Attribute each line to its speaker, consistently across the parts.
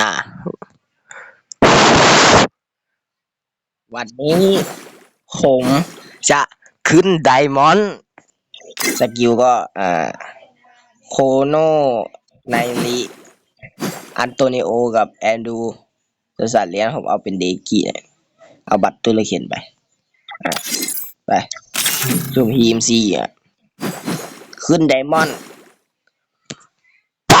Speaker 1: อ่าวันนี้ ผมจะขึ้นไดมอนด์สกิลก็อ่าโคโนไนลิอันโตนิโอกับแอนดูตัวสัตว์เลี้ยงผมเอาเป็นเดกี้เนี่ยเอาบัตรตัวละเขียนไป ไปจุ่มฮีมซีอะ ขึ้นไดมอนด์ไป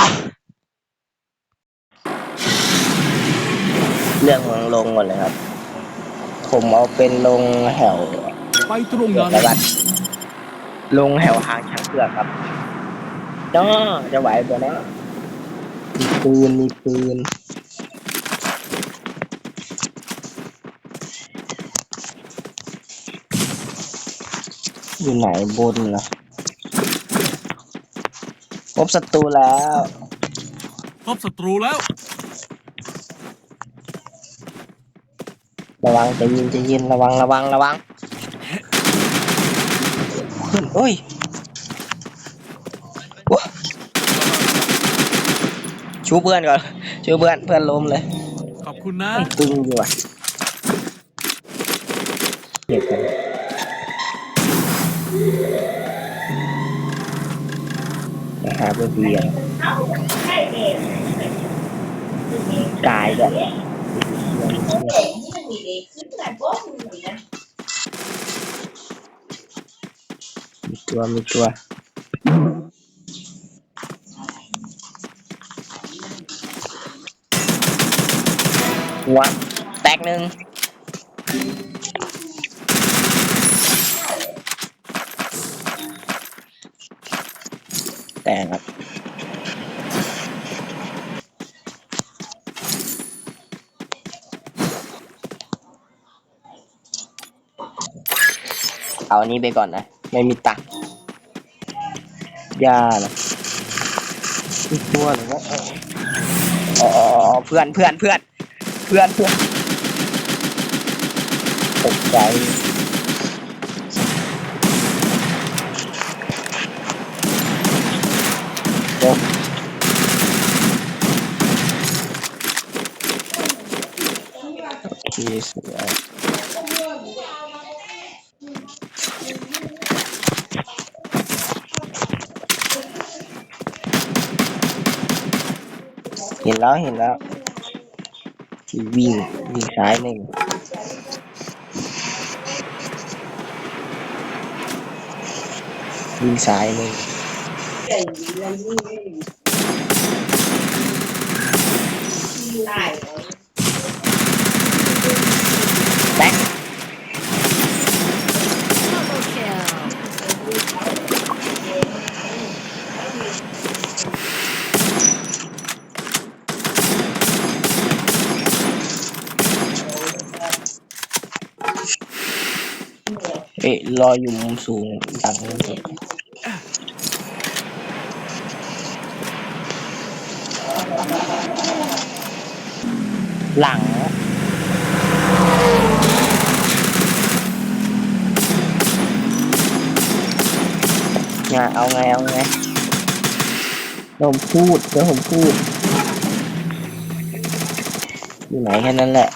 Speaker 1: เรื่องของลงก่อนเลยครับ ผมเอาเป็นลงแถว
Speaker 2: ไปตรงนั้น
Speaker 1: แล้วกันลงแถวหางช้างเผือกครับจ้าจะไหวตัวนะมีปืนมีปืนอยู่ไหนบนล่ะพบศัตรูแล้ว
Speaker 2: พบศัตรูแล้ว
Speaker 1: ระวั งใจะยินใจะยินระวังระวังระวังขึ้นโอ้ยว้าชูเพื่อนก่อนชูเพื่อนเพื่อนล้มเลย
Speaker 2: ขอบคุณนะ
Speaker 1: ไอ้ตึงอยู่อะเก็บกันนะฮะเพื่อนเบียร์กายแบบมีตัวมี ตัวหัวแตกหนึ่งแตกครับ เอันนี้ไปก่อนนะ ไม่มีตังค์ยานะอีกตัวหรือว่าอ๋ออ๋ออ๋อเพื่อนเพื่อนเพื่อนเพื่อนเพื่อนตกใจโอ้โอเคสวยเห็น แล้วเห็นแล้ววิ่งวิ่งซ้ายหนึ่งวิ่งซ้ายหนึ่งแบ็ค
Speaker 3: Double kill.
Speaker 1: เออยู่มุมสูงดังเลยหลังงานเอาไง เอาไงผมพูดเดี๋ยวผมพูด อยู่ไหนแค่นั้นแหละ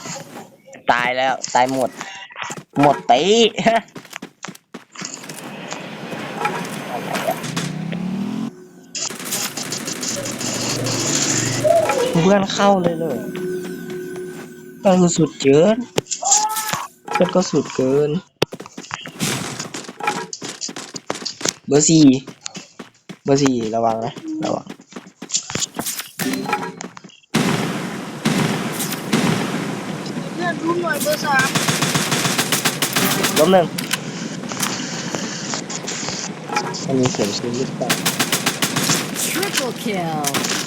Speaker 1: ตายแล้ว ตายหมด หมดตี พื่อนเข้าเลยเลยก็คือสุดเกินเพื่อนก็สุดเกิน เบอร์สี่เบอร์สี่ระวังนะระวัง
Speaker 4: เพื่อนรู้หน่อยเบอร์สาม
Speaker 1: ล้มหนึ่งมันมีเข็มชิ้นหรือเปล่า
Speaker 3: Triple kill.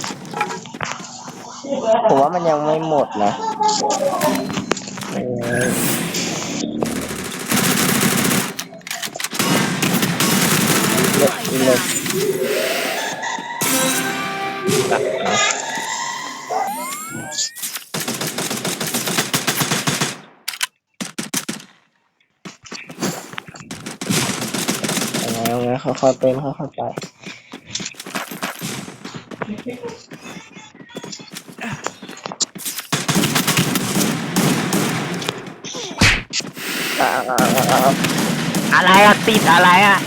Speaker 1: ผมว่ามันยังไม่หมดนะเออเลือกเลือกตัดเอาไงเอาไงค่อยๆเป็นค่อยๆไป อ่าอะไรอะติดอะไรอะ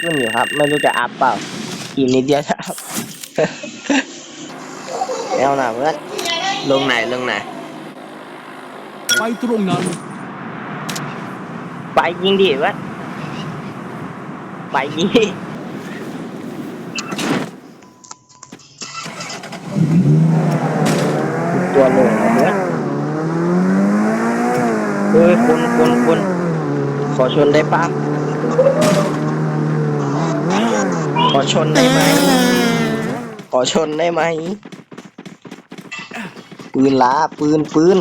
Speaker 1: ขึ้นอยู่ครับ ไม่รู้จะอัพเปล่าอีกนิดเดียวจะอัพเอาหน่าเพื่อนลงไหนลงไหน
Speaker 2: ไปตรงนั้น
Speaker 1: ไปยิงดิเพื่อนไปยิงดิตัวลงนะ เพื่อนเฮ้ยคุณคุณคุณขอชนได้ปะขอชนได้ไหม ขอชนได้ไหม ปืนล้าปืนปืน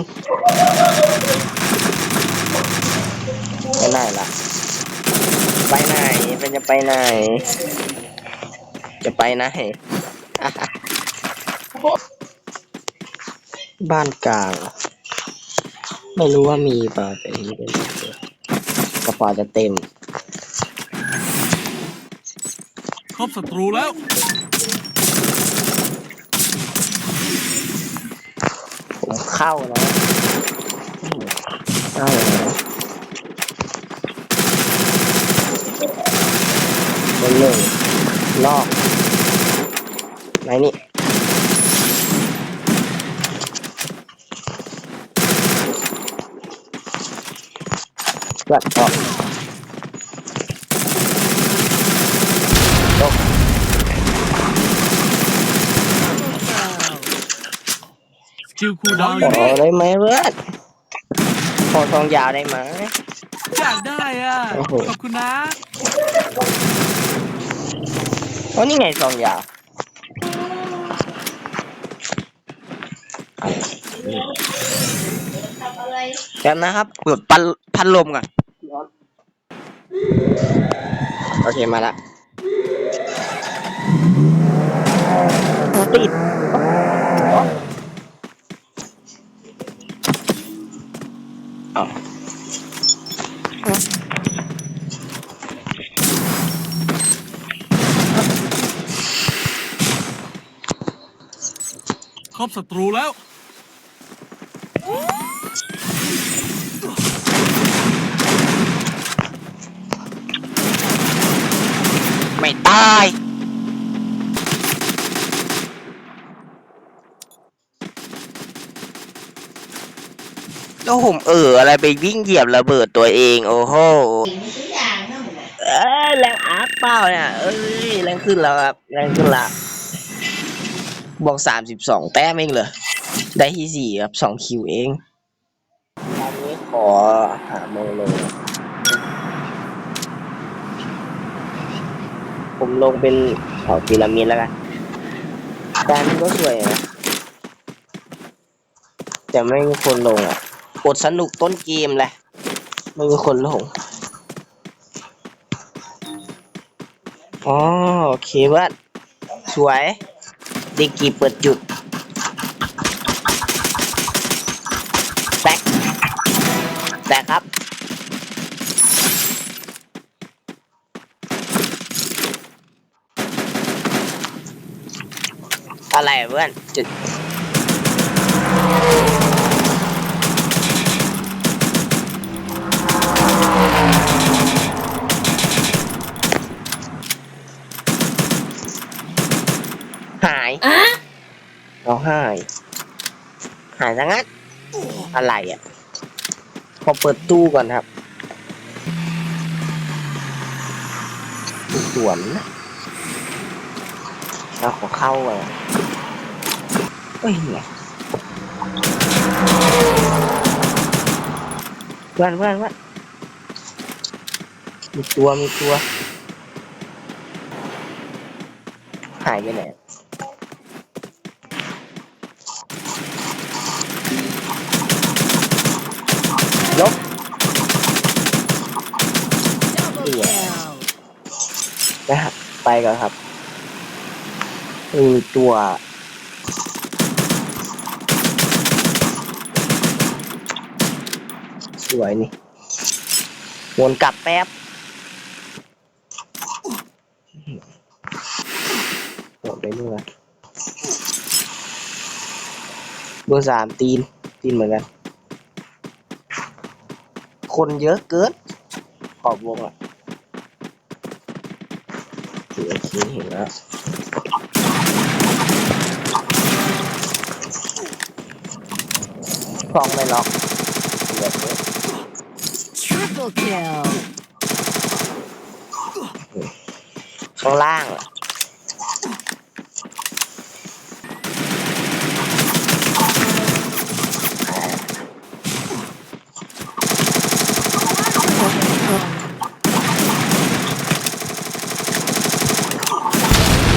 Speaker 1: ไปไหนล่ะ ไปไหนเป็นจะไปไหน จะไปไหน บ้านกลาง ไม่รู้ว่ามีเปล่าแต่ที่เป็นกระเป๋าจะเต็ม
Speaker 2: พบศัตรูแล้ว
Speaker 1: ผมเข้านะเข้านะคนหนึ่งลอกไหนนี่ พื่อนออกตก
Speaker 2: สกิลคูลดาวน์อ
Speaker 1: ข
Speaker 2: ยู่
Speaker 1: อ
Speaker 2: นี่
Speaker 1: ได้ไหมเพื่อนขอทองยาวได้ไหม
Speaker 2: อยากได้อะ
Speaker 1: โอ้โห
Speaker 2: ขอบคุณนะ
Speaker 1: อ๋อนี่ไงทองยาวแป๊บนะครับเปิดพัดพัดลมก่อน โอเคมาละติดอ๋อ
Speaker 2: พบศัตรูแล้ว
Speaker 1: ไม่ตาย แล้วผมเอออะไรไปวิ่งเหยียบระเบิดตัวเอง โอ้โหเอ้ยแรงอัพเปล่าเนี่ยเอ้ยแรงขึ้นแล้วครับแรงขึ้นละบอกสามสิบสองแต้มเองเหรอได้ที่สี่ครับสองคิวเองตอนนี้ขอหาโมล ผมลงเป็นเขาพีระมิดแล้วกันแต่อันนี้ก็สวยนะแต่ไม่มีคนลงอะกดสนุกต้นเกมแหละไม่มีคนลงอ๋อโอเคเพื่อนสวยดีกีเปิดจุดแตกแตกครับ อะไรเพื่อนจุดหายเราหาย หายซะงั้นอะไรอะพอเปิดตู้ก่อนครับสวนนะเราขอเข้าก่อน เฮ้ยเนี่ยเพื่อนเพื่อนเพื่อนมีตัวมีตัว หายไปไหนลบ
Speaker 3: Double kill.
Speaker 1: นะฮะไปก่อนครับมีตัว สวยนี่วนกลับแป๊บหมดไปเมื่อเบอร์สามตีน ตีนเหมือนกัน คนเยอะเกิน ขอบวงอะโอเคเห็นแล้วคลองไม่ล็อกเหลือเยอะ
Speaker 3: Triple kill.
Speaker 1: ข้างล่างอะ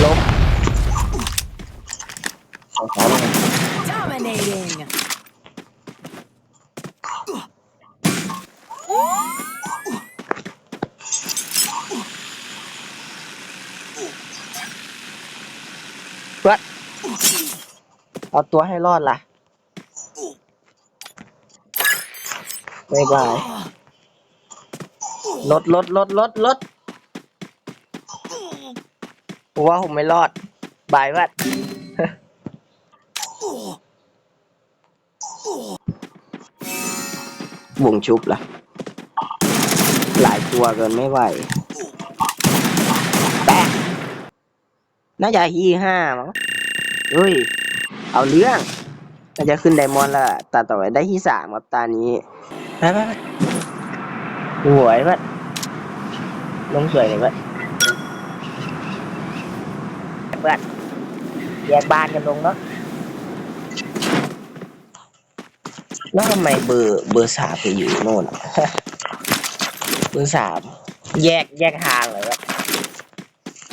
Speaker 1: ลบเอาขอลง
Speaker 3: Dominating.
Speaker 1: เพื่อนเอาตัวให้รอดล่ะบายบายลดลดลดลดลดผมว่าผมไม่รอด บายวัดวงชุบล่ะ หลายตัวเกินไม่ไหวแปะ น่าจะฮีห้ามั้งเฮ้ย เอาเรื่องน่าจะขึ้นไดมอนด์และตาต่อไปได้ที่สามครับตานี้ไปไปไปสวยปะลงสวยเลยปะเพื่อนแยกบ้านกันลงเนาะแล้วทำไมเบอร์เบอร์สามไปอยู่โน่นเบอร์สามแยกแยกทางเลยวะ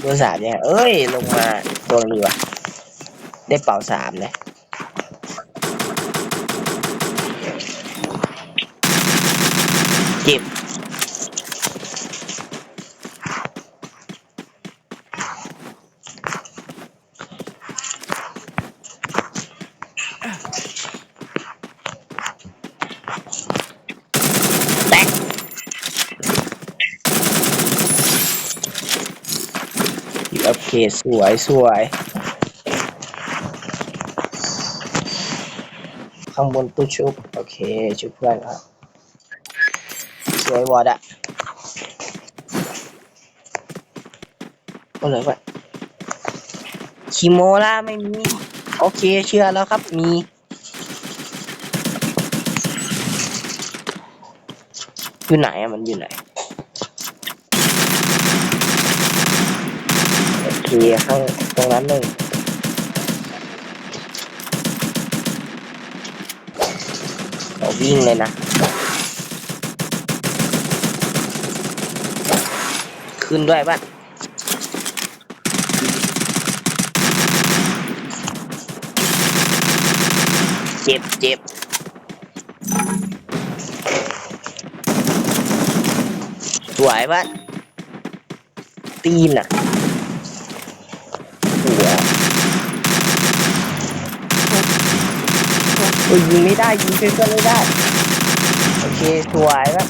Speaker 1: เบอร์สามเนี่ย เอ้ย ลงมาตัวเรือได้เป่าสามเลยเจ็บแตกโอเค สวยสวย ข้างบนตู้ชุบ โอเค ชุบเพื่อนครับ สวยวอดอะก็เลยว่าคิโมล่าไม่มี โอเคเชื่อแล้วครับมีอยู่ไหนอะมันอยู่ไหน โอเคข้างตรงนั้นหนึ่งเราวิ่งเลยนะ ขึ้นด้วยป่ะเจ็บเจ็บสวยป่ะตีนอะหัว โอ้ยยิงไม่ได้ยิงเพื่อนไม่ได้ โอเคสวยป่ะ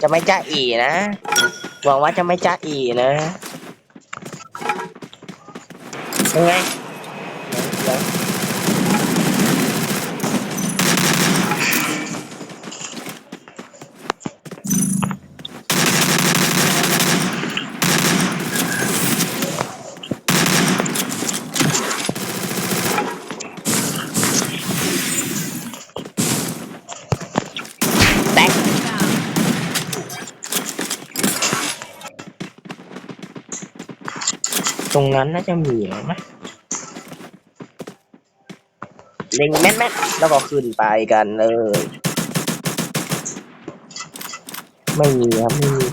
Speaker 1: จะไม่จ้าอีนะ หวังว่าจะไม่จ้าอีนะยังไงเดี๋ยว รงนั้นน่าจะมีไหมเล็งแม่นๆแล้วก็ขึ้นไปกันเลยไม่มีครับไม่มี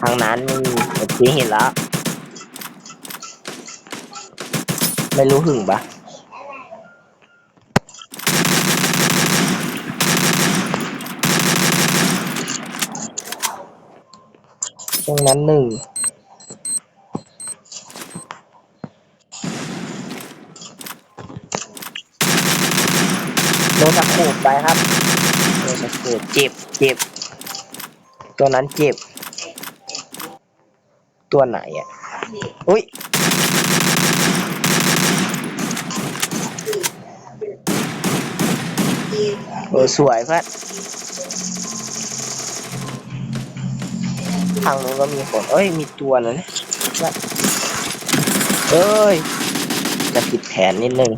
Speaker 1: ทางนั้นไม่มีเมื่อกี้เห็นแล้วไม่รู้หึงปะตรงนั้นหนึ่ง โดนสะโขบไปครับโดนสะโขบเจ็บเจ็บตัวนั้นเจ็บ ตัวไหนอะอุ้ยเออสวยเพื่อนทางนู้นก็มีคนเอ้ย มีตัวนะเนี่ยเพื่อนเอ้ย จะผิดแผนนิดนึง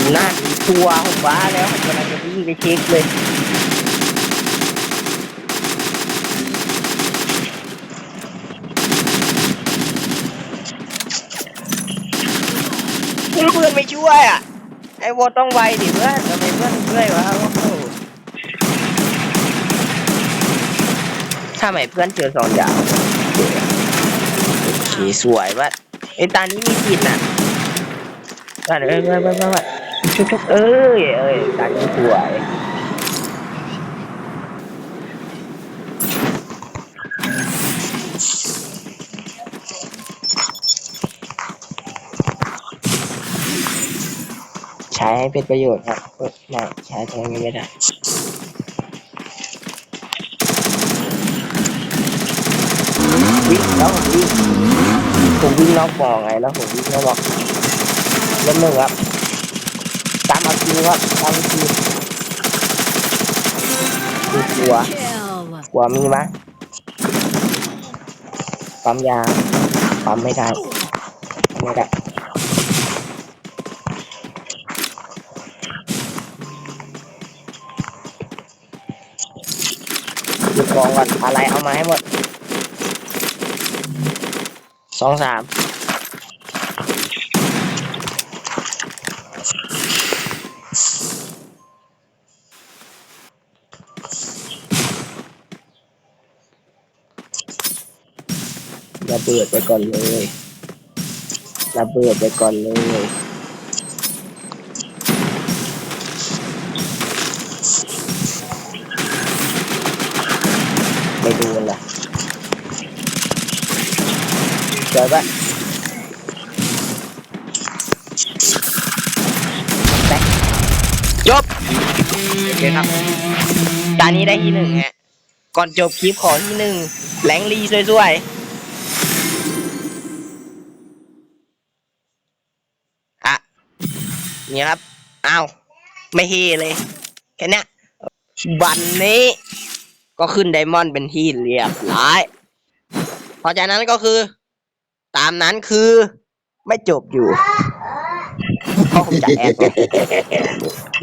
Speaker 1: ห น้าผีตัวผมว่าแล้วผมกำลังจะวิ่งไปเช็คเลยเพื่อนไม่ช่วยอะ ไอ้วอต้องไวดิเพื่อนทำไมเพื่อนช่วยวะถ้าไม่เพื่อนเจอสองอย่างโอเคสวยว่ะไอ้ตานี้มีผิดน่ะว่าเอ้ยว่าว่าว่าว่า ชุบชุบเอ้ยเอ้ยตานี้สวยใช้ให้เป็นประโยชน์ครับไม่ใช้ตรงนี้ไม่ได้วิ่งแล้วผมวิ่งผมวิ่งนอกบ่อไงแล้วผมวิ่งนอกบ่อเล่นหนึ่งครับ เอาคิวครับตามเอาคิวมีกลัว กลัวมีไหมปั๊มยาปั๊มไม่ได้ไม่ได้หยุดกองก่อนอะไรเอามาให้หมดสองสาม บิดไปก่อนเลยระเบิดไปก่อนเลยไม่ดูเลยเจอปะไปจบโอเคครับตอนนี้ได้ที่หนึ่งฮะ ก่อนจบคลิปขอที่หนึ่งแหลงลีสวยๆ นี่ครับอ้าวไม่เฮเลยแค่นี้วันนี้ก็ขึ้นไดมอนด์เป็นที่เรียบร้อยเพราะฉะนั้นก็คือ ตามนั้นคือไม่จบอยู่เพราะผมจะแอกไง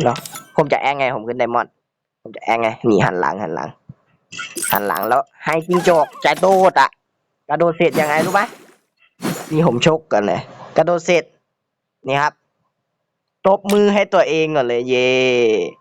Speaker 1: เนาะผมจะแอกไง ผมขึ้นไดมอนด์ผมจะแอกไงหนีหันหลังหันหลัง หันหลังแล้ว ให้จิงจกใจโดดอะกระโดดเสร็จยังไงรู้ไหมนี่ผมชกกันเลยกระโดดเสร็จนี่ครับ ตบมือให้ตัวเองก่อนเลย เย่